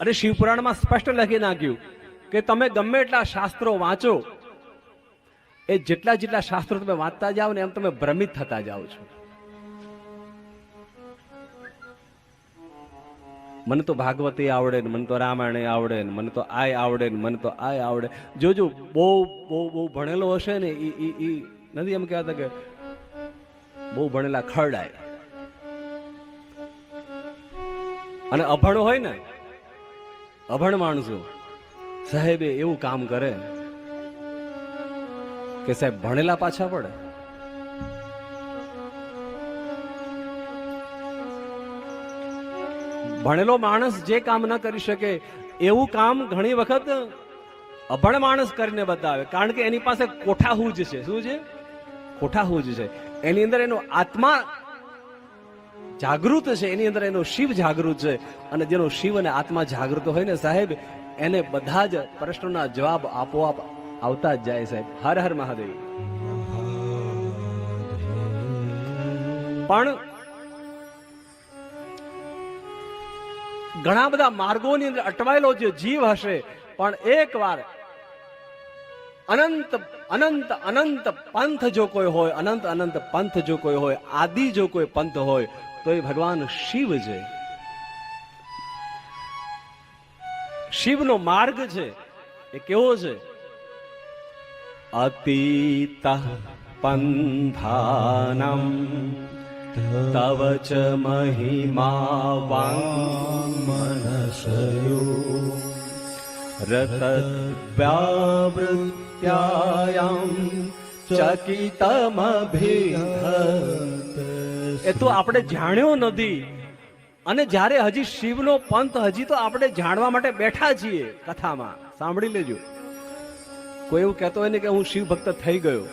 અને શિવપુરાણમાં સ્પષ્ટ લખી નાખ્યું કે તમે ગમે એટલા શાસ્ત્રો વાંચો, એ જેટલા જેટલા શાસ્ત્રો તમે વાંચતા જાઓ ને એમ તમે ભ્રમિત થતા જાઓ છો. મને તો ભાગવતી આવડે ને, મને તો રામાયણ આવડે ને, મને તો આય આવડે ને, મને તો આય આવડે. જોજો બહુ બહુ બહુ ભણેલો હશે ને એ એ એ નથી એમ કહેતા કે બહુ ભણેલા ખરડાય. અને અભણ હોય ને અભણ માણસો સાહેબે એવું કામ કરે કે સાહેબ ભણેલા પાછા પડે. ભણેલો માણસ જે કામ ન કરી શકે એવું કામ ઘણી વખત અભણ માણસ કરીને બતાવે. કારણ કે એની પાસે કોઠાહૂજ છે. શું છે? કોઠાહૂજ છે. એની અંદર એનો આત્મા જાગૃત છે. એની અંદર એનો શિવ જાગૃત છે. અને જેનો શિવ અને આત્મા જાગૃત હોય ને સાહેબ, એને બધા જ પ્રશ્નોના જવાબ આપોઆપ આવતા જ જાય સાહેબ. હર હર મહાદેવ. પણ ઘણા બધા માર્ગોની અંદર અટવાયેલો જે જીવ હશે, પણ એકવાર અનંત અનંત અનંત પંથ જો કોઈ હોય, અનંત અનંત પંથ જો કોઈ હોય, આદિ જો કોઈ પંથ હોય તો એ ભગવાન શિવ છે. શિવનો માર્ગ છે, એ કેવો છે? અતીત પંથાનમ, તવ ચ મહિમા વાંગમનસયો રતવ્યાવૃત્યાયામ ચકિતમભિધ એ તો આપણે જાણ્યો નથી. અને જ્યારે હજી શિવનો પંથ હજી તો આપણે જાણવા માટે બેઠા છીએ કથામાં. સાંભળી લેજો. કોઈ એવું કહેતો હોય ને કે હું શિવ ભક્ત થઈ ગયો.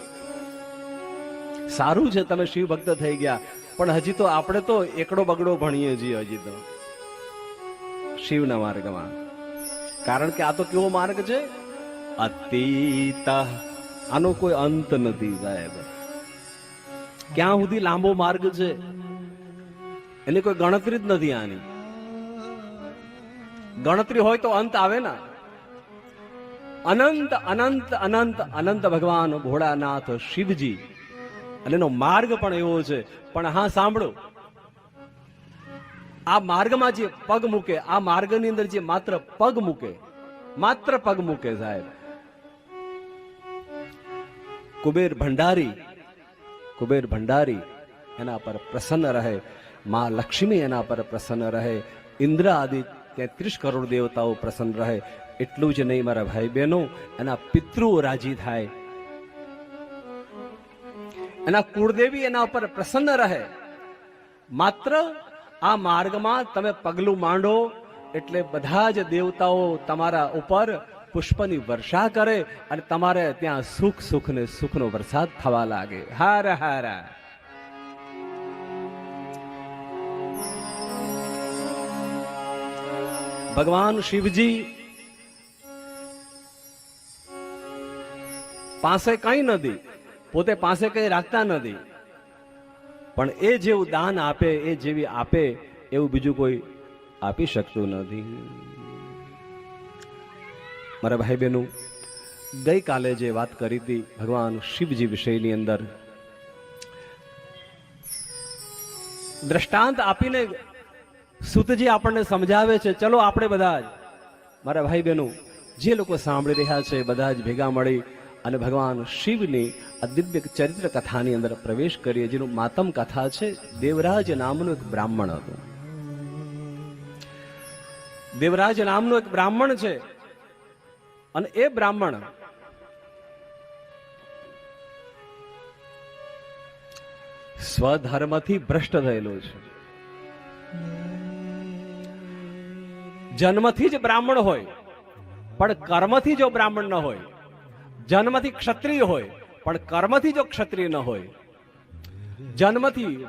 સારું છે તમે શિવ ભક્ત થઈ ગયા. પણ હજી તો આપણે તો એકડો બગડો ભણીએ છીએ હજી તો. શિવના માર્ગમાં. કારણ કે આ તો કેવો માર્ગ છે? અતીત. આનો કોઈ અંત નથી સાહેબ. ક્યાં સુધી લાંબો માર્ગ છે? એની કોઈ ગણતરી જ નથી આની. ગણતરી હોય તો અંત આવે ને. અનંત અનંત અનંત અનંત ભગવાન ભોળાનાથ શિવજી. અને એનો માર્ગ પણ એવો છે. પણ હા, સાંભળો. આ માર્ગમાં જે પગ મૂકે, આ માર્ગની અંદર જે માત્ર પગ મૂકે, માત્ર પગ મૂકે સાહેબ. કુબેર ભંડારી કુબેર ભંડારી એના પર પ્રસન્ન રહે, મા લક્ષ્મી એના પર પ્રસન્ન રહે, ઇન્દ્ર આદિ તેત્રીસ કરોડ દેવતાઓ પ્રસન્ન રહે. એટલું જ નહીં મારા ભાઈ બહેનો એના પિતૃઓ રાજી થાય. એના કુળદેવી એના ઉપર પ્રસન્ન રહે. માત્ર આ માર્ગમાં તમે પગલું માંડો એટલે બધા જ દેવતાઓ તમારા ઉપર પુષ્પની વર્ષા કરે અને તમારે ત્યાં સુખ સુખ ને સુખનો વરસાદ થવા લાગે. હાર હાર. ભગવાન શિવજી પાસે કઈ નથી પોતે પાસે કઈ રાખતા નથી. પણ એ જેવું દાન આપે, એ જેવી આપે, એવું બીજું કોઈ આપી શકતું નથી. મારા ભાઈ બહેનો ગઈકાલે જે વાત કરી હતી ભગવાન શિવજી વિષયની અંદર, દ્રષ્ટાંત આપીને સુતજી આપણને સમજાવે છે, ચલો આપણે બધા જ, મારા ભાઈ બહેનો જે લોકો સાંભળી રહ્યા છે, બધા જ ભેગા મળી અને ભગવાન શિવની આ ચરિત્ર કથાની અંદર પ્રવેશ કરીએ. જેનું માતમ કથા છે, દેવરાજ નામનું એક બ્રાહ્મણ હતું. દેવરાજ નામનો એક બ્રાહ્મણ છે અને એ બ્રાહ્મણ સ્વધર્મથી ભ્રષ્ટ થયેલો છે. જન્મથી જ બ્રાહ્મણ હોય, પણ કર્મથી જો બ્રાહ્મણ ન હોય, જન્મથી ક્ષત્રિય હોય, પણ કર્મથી જો ક્ષત્રિય ન હોય, જન્મથી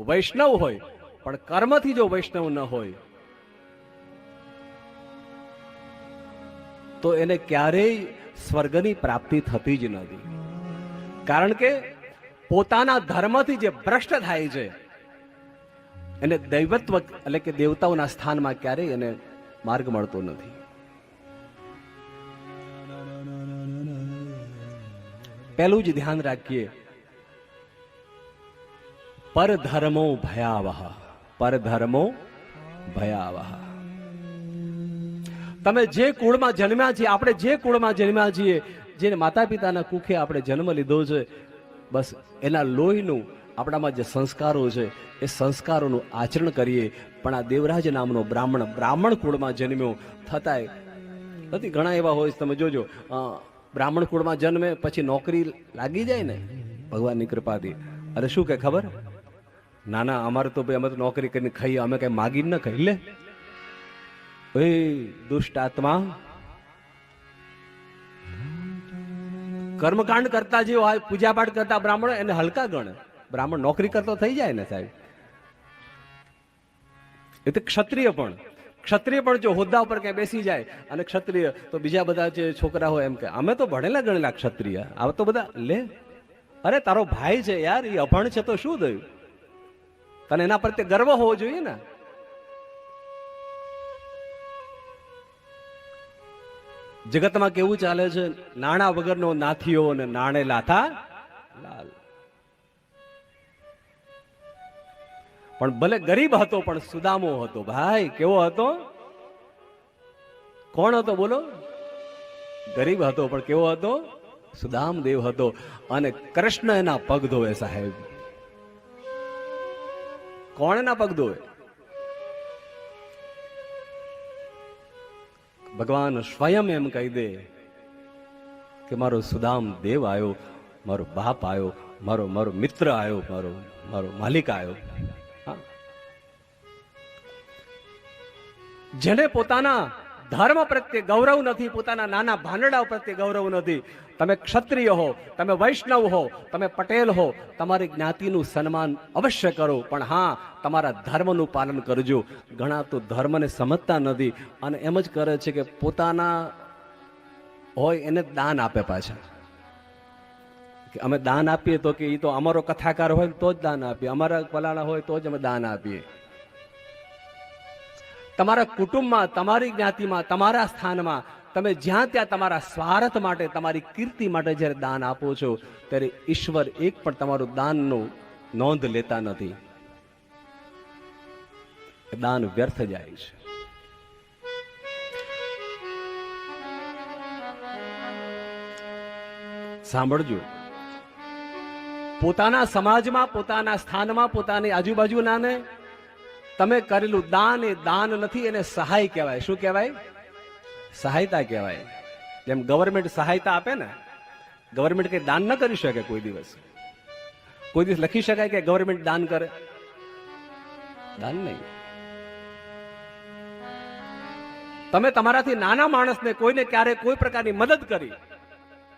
વૈષ્ણવ હોય, પણ કર્મથી જો વૈષ્ણવ ન હોય તો એને ક્યારેય સ્વર્ગની પ્રાપ્તિ થતી જ નથી. કારણ કે પોતાના ધર્મથી જે ભ્રષ્ટ થાય છે, એને દૈવત્વ એટલે કે દેવતાઓના સ્થાનમાં ક્યારેય એને માર્ગ મળતો નથી. પહેલું જ ધ્યાન રાખીએ. પરધર્મો ભયાવહ પરધર્મો ભયાવહ. તમે જે કુળમાં જન્મ્યા છીએ, આપણે જે કુળમાં જન્મ્યા છીએ, જેને માતા પિતાના કુખે આપણે જન્મ લીધો છે, બસ એના લોહીનું આપણામાં જે સંસ્કારો છે, એ સંસ્કારોનું આચરણ કરીએ. પણ આ દેવરાજ નામનો બ્રાહ્મણ બ્રાહ્મણ કુળમાં જન્મ્યો થતાંય નથી. ઘણા એવા હોય તમે જોજો બ્રાહ્મણ કુળમાં જન્મે પછી નોકરી લાગી જાય ને? ભગવાનની કૃપાથી. અરે શું કે ખબર? ના ના, અમારે તો ભાઈ અમે તો નોકરી કરીને ખાઈએ, અમે કઈ માગીને ન ખાઈ લે. ઓય દુષ્ટ આત્મા. કર્મકાંડ કરતા જે હોય પૂજાપાઠ કરતા બ્રાહ્મણ એને હલકા ગણે. બ્રાહ્મણ નોકરી કરતો થઈ જાય ને સાહેબ. એ તો ક્ષત્રિય પણ. ક્ષત્રિય પણ જો હોદ્દા ઉપર ક્યાંય બેસી જાય અને ક્ષત્રિય તો બીજા બધા જે છોકરા હોય એમ કે, અમે તો ભણેલા ગણેલા ક્ષત્રિય. આ તો બધા લે. અરે, તારો ભાઈ છે યાર એ અભણ છે તો શું થયું? તને એના પ્રત્યે ગર્વ હોવો જોઈએ ને. જગતમાં કેવું ચાલે છે? નાણા વગરનો નાથીઓ અને નાણે લાથા લાલ. પણ ભલે ગરીબ હતો, પણ સુદામો હતો. ભાઈ, કેવો હતો? કોણ હતો, બોલો? ગરીબ હતો, પણ કેવો હતો? સુદામદેવ હતો. અને કૃષ્ણ એના પગ ધોવે સાહેબ. કોણ એના પગ ધોવે? ભગવાન સ્વયં એમ કહી દે કે મારો સુદામ દેવ આવ્યો મારો બાપ આવ્યો મારો મારો મિત્ર આવ્યો મારો મારો માલિક આવ્યો. જેને પોતાના ધર્મ પ્રત્યે ગૌરવ નથી, પોતાના નાના ભાંડડા પ્રત્યે ગૌરવ નથી તમે ક્ષત્રિય હો, તમે વૈષ્ણવ હો, તમે પટેલ હો, તમારી જ્ઞાતિનું સન્માન અવશ્ય કરો. પણ હા, તમારા ધર્મનું પાલન કરજો. ઘણા તો ધર્મને સમજતા નથી અને એમ જ કરે છે કે પોતાના હોય એને દાન આપે પાછા. કે અમે દાન આપીએ તો કે એ તો અમારો કથાકાર હોય તો જ દાન આપીએ. અમારા પલાણા હોય તો જ અમે દાન આપીએ. તમારા કુટુંબમાં, તમારી જ્ઞાતિમાં, તમારા સ્થાનમાં તમે જ્યાં ત્યાં તમારા સ્વાર્થ માટે, તમારી કીર્તિ માટે જ્યારે દાન આપો છો, ત્યારે ઈશ્વર એક પણ તમારું દાનનો નોંધ લેતા નથી. દાન વ્યર્થ જાય છે. સાંભળજો. પોતાના સમાજમાં, પોતાના સ્થાનમાં, પોતાની આજુબાજુનાને તમે કરેલું દાન એ દાન નથી, એને સહાય કહેવાય. શું કહેવાય? સહાયતા કહેવાય. જેમ ગવર્મેન્ટ સહાયતા આપે ને ગવર્મેન્ટ કંઈ દાન ન કરી શકે કોઈ દિવસ. કોઈ દિવસ લખી શકાય કે ગવર્મેન્ટ દાન કરે. દાન નહીં. તમે તમારાથી નાના માણસને કોઈને ક્યારે કોઈ પ્રકારની મદદ કરી.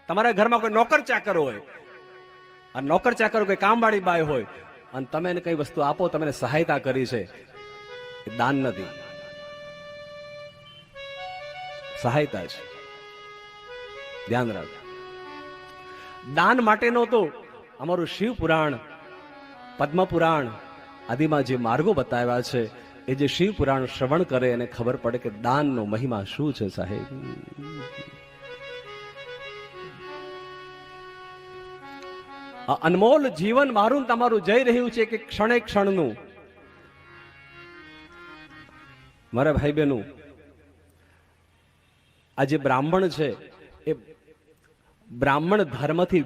તમારા ઘરમાં કોઈ નોકર ચાકર હોય. આ નોકર ચાકર કોઈ કામવાળી બાય હોય. અને તમે એને કઈ વસ્તુ આપો, તમે સહાયતા કરી છે. દાન નથી. સહાયતા છે. ધ્યાન રાખ દાન માટેનો તો અમારું શિવ પુરાણ, પદ્મ પુરાણ આદિમાં જે માર્ગો બતાવ્યા છે, એ જે શિવ પુરાણ શ્રવણ કરે એને ખબર પડે કે દાનનો મહિમા શું છે સાહેબ. અનમોલ જીવન મારું તમારું જઈ રહ્યું છે કે ક્ષણે ક્ષણનું. મારા ભાઈ બહેનો આ જે બ્રાહ્મણ છે એ બ્રાહ્મણ ધર્મથી